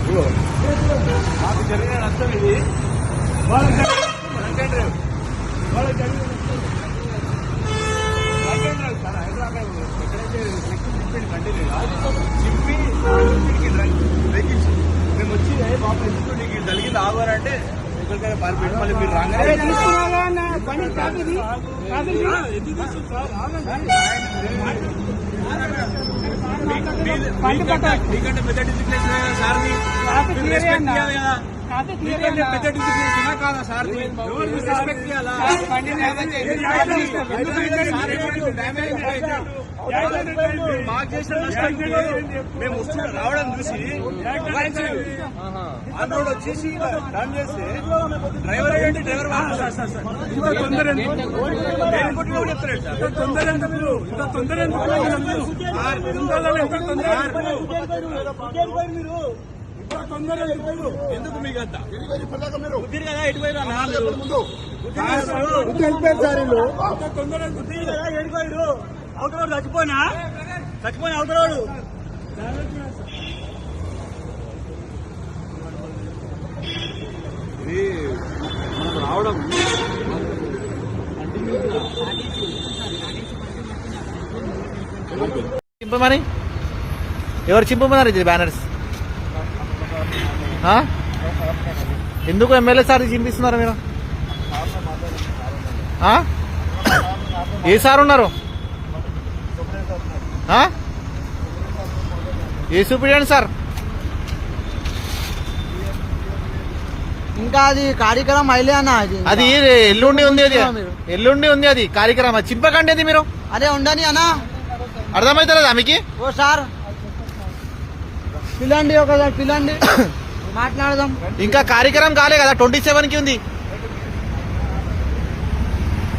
ఇదిగో. మాకు జరిగిన నష్టం ఇది. వాళ్ళకి జరిగిన రంగన్ రేవ్. వాళ్ళకి జరిగిన ఎక్కడైతే వెహికల్స్ మేము వచ్చి "ఏ బాబు ఎందుకు నీకు జరిగింది? ఆగారంటే ఎక్కడికైనా పారిపోయి మళ్ళీ మీరు రాగానే మీకంటే పెద్ద డిసిప్లిన్ సార్ రెస్పెక్ట్ ఇవ్వాలి కదా మీకంటే పెద్ద డిసిప్లిన్ కాదా సార్ రెస్పెక్ట్ ఇవ్వాలా మాకు చేసిన నష్టానికి మేము వస్తున్న రావడం చూసి ఆంధ్రోడ్ వచ్చేసి టర్న్ చేస్తే డ్రైవర్ ఏంటి డ్రైవర్ తొందర చెప్తాడు సార్ తొందర ఇంత తొందర సార్, తొందరలో ఎంత తొందర ఎందుకు? ఇంత తొందర ఎందుకు? ఎందుకు మీకు అంత కుదిరి కదా ఎటు పోయినా నాలుగు ఇంత తొందర కుదిరి కదా ఎడిపోయాడు అవతలోడు చచ్చిపోయినా? చచ్చిపోయిన ఇది మనకు రావడం. చింపమని? ఎవరు చింపమన్నారు ఇది బ్యానర్స్? ఎందుకు ఎమ్మెల్యే సార్ చింపిస్తున్నారు మీరు? ఏ సార్ ఉన్నారు? ఏ సూపరింటెండెంట్ సార్? ఇంకా అది కార్యక్రమం అయిలే అన్న అది అది ఎల్లుండి ఉంది అది? ఎల్లుండి ఉంది. అది కార్యక్రమం. చింపకండి అది మీరు. అదే ఉండని అన్న. అర్థమవుతలేదా మీకు ఓ సార్. పిల్లండి ఒకసారి పిల్లండి. మాట్లాడదాం. ఇంకా కార్యక్రమం కాలే కదా ట్వంటీ సెవెన్కి ఉంది.